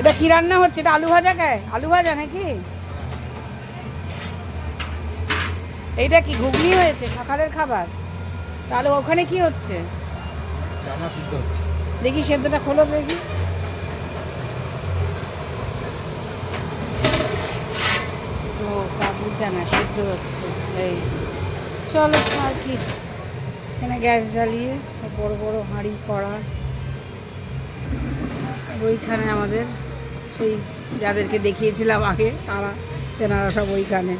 এটা কি রান্না হচ্ছে? এটা আলু ভাজা খায় আলু ভাজা নাকি? এইটা কি ঘুগনি হয়েছে? সকালের খাবার? তাহলে ওখানে কি হচ্ছে? দেখি সেদ্ধটা খোলো দেখি। ও কাবুল জানা সেদ্ধ হচ্ছে। এই। চলো আর কি এখানে গ্যাস জ্বালিয়ে, বড় বড় হাঁড়ি, কড়া। ওইখানে আমাদের, সেই যাদেরকে দেখিয়েছিলাম আগে, তারা, তেনারা সব ওইখানে।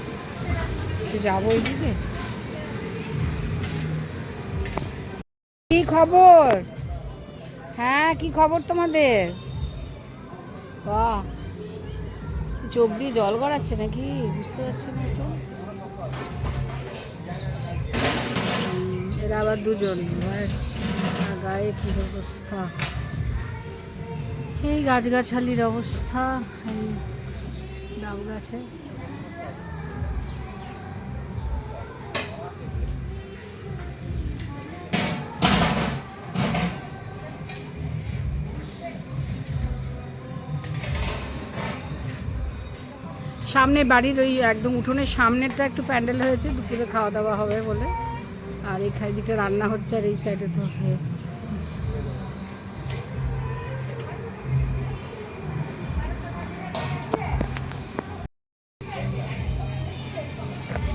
যাব ওইদিকে। কি খবর? হ্যাঁ কি খবর তোমাদের? বাহ। চোখ দিয়ে জল গড়াচ্ছে নাকি? বুঝতে পারছি না তো এরা আবার দুজন। গায়ে কি অবস্থা? এই গাছগাছালির অবস্থা, এই ডাব গাছে। সামনে বাড়ির ওই একদম উঠোনের সামনেরটা একটু প্যান্ডেল হয়েছে, দুপুরে খাওয়া দাওয়া হবে বলে। আর এই দিকটা রান্না হচ্ছে আর এই সাইডে তো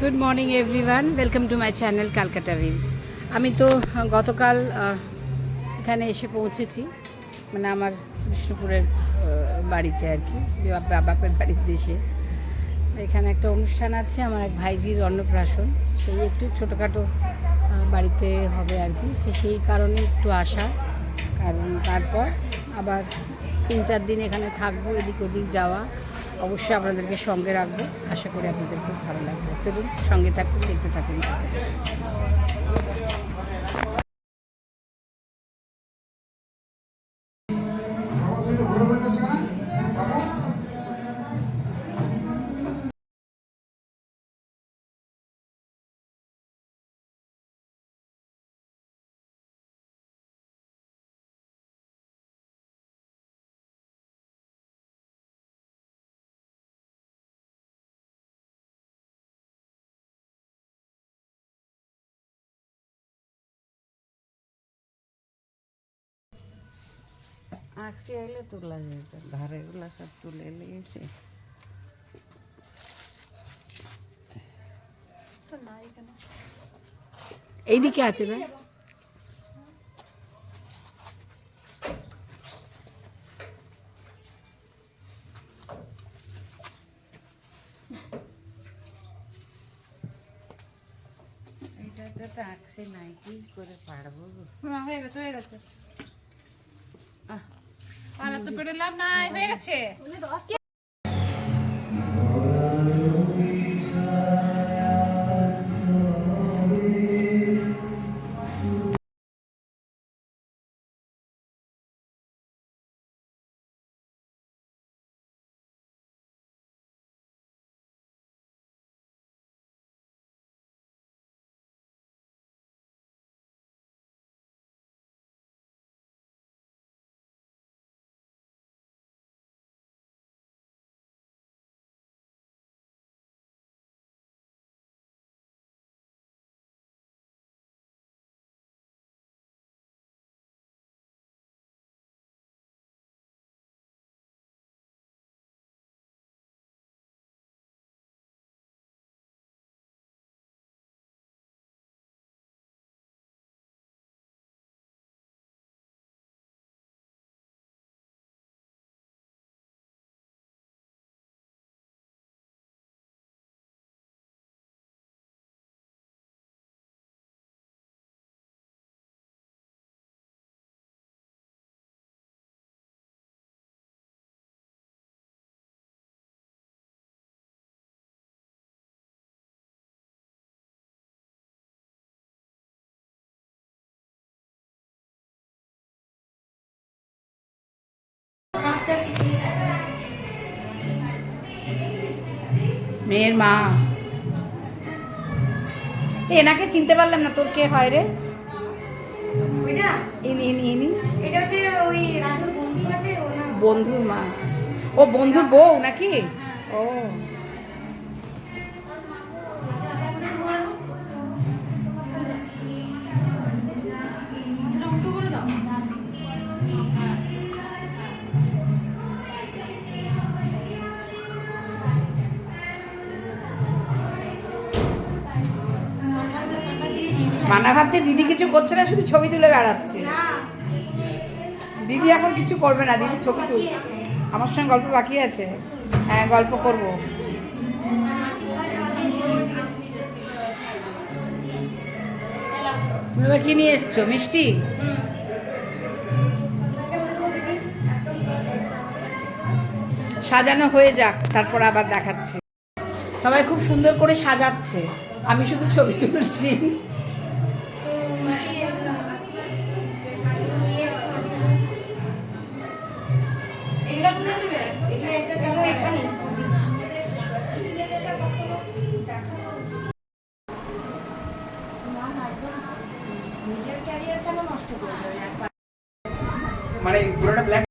good morning everyone welcome to my channel Calcutta views আমি তো গতকাল এখানে এসে পৌঁছেছি। মানে আমার বিষ্ণুপুরের বাড়িতে আর কি বাপের বাড়িতে এসে এখানে একটা অনুষ্ঠান আছে, আমার এক ভাইজির অন্নপ্রাশন। সেই একটু ছোটোখাটো বাড়িতে হবে আর কি। সে সেই কারণে একটু আসা। কারণ তারপর আবার তিন চার দিন এখানে থাকব, এদিক ওদিক যাওয়া। অবশ্যই আপনাদেরকে সঙ্গে রাখব। আশা করি আপনাদের খুব ভালো লাগবে। চলুন, সঙ্গে থাকুন, দেখতে থাকুন। আঁকছি আইলে তোলা যেত ধারেগুলো সব তুলে লেগেছে এইদিকে আছে না? এইটাতে তো আঁকছে নাই কি করে পারব না হয়ে গেছে হয়ে গেছে। আর তো পেটে লাভ নাই হয়ে গেছে। মেয়ের মা। এনাকে চিনতে পারলাম না তোর কে হয় রে? ইনি ইনি ইনি বন্ধুর মা। ও বন্ধুর বউ নাকি? ও। মানা ভাবছে, দিদি কিছু করছে না, শুধু ছবি তুলে বেড়াচ্ছে। দিদি এখন কিছু করবে না, দিদি ছবি তুল, আমার সঙ্গে গল্প বাকি আছে। হ্যাঁ গল্প করব। কি নিয়ে এসছো, মিষ্টি? সাজানো হয়ে যাক, তারপর আবার দেখাচ্ছি। সবাই খুব সুন্দর করে সাজাচ্ছে। আমি শুধু ছবি তুলছি। মানে পুরোটা ব্ল্যাক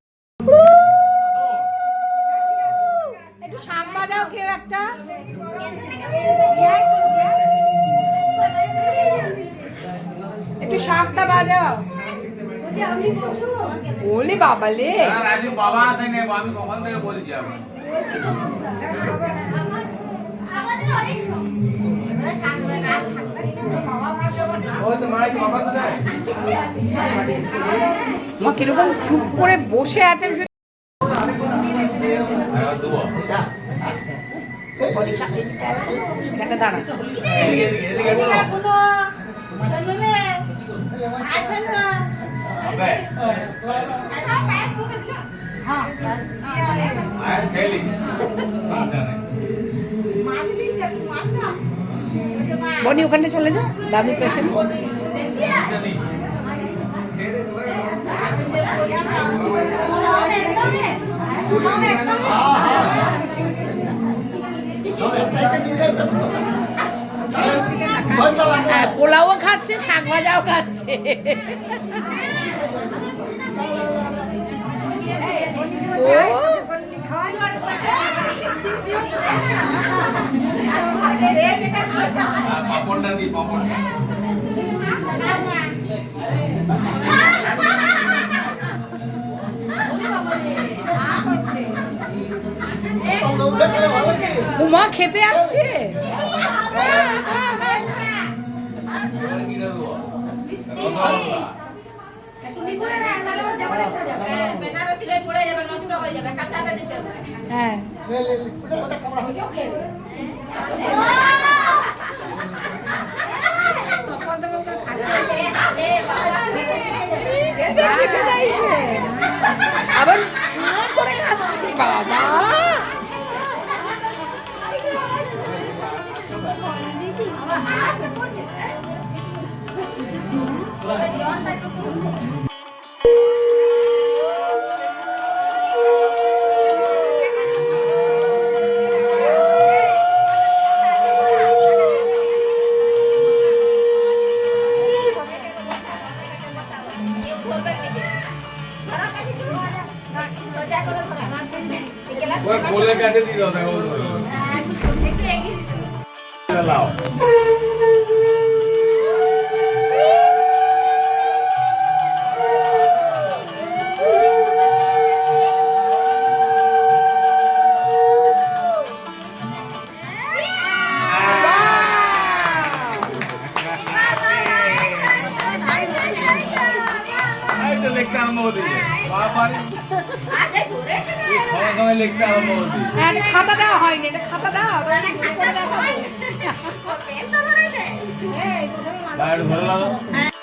একটু সাম্বা বাজাও কেউ একটা। একটু শাকটা বাজাও। বলি বাবা লে বাবা আসেনি আমি কখন থেকে বলছি আপনার আমাদের অনেক ওই তো মারা কি বাবা কোথায় মা কীরকম চুপ করে বসে আছে আমি বনি ওখানে চলে যা দাদুর গেল। হ্যাঁ পোলাও খাচ্ছে শাক ভাজাও খাচ্ছে ও পাপড়টা দি পাপড় উমা খেতে আসছে এবারে কি দেবো বেনারসিলে পড়ে যাবে। নষ্ট হয়ে যাবে কাঁচাটা দিতে হবে। হ্যাঁ। খেতে চাইছে আবার করে খাচ্ছে। বাবা। ওই লাও এই তো লিখতে আরম্ভ হতে বাবারে। সময় সময় লিখতে আরম্ভ হতে হ্যাঁ এটা খাতা দেওয়া হয়নি এটা খাতা দাও। ধরে লাগো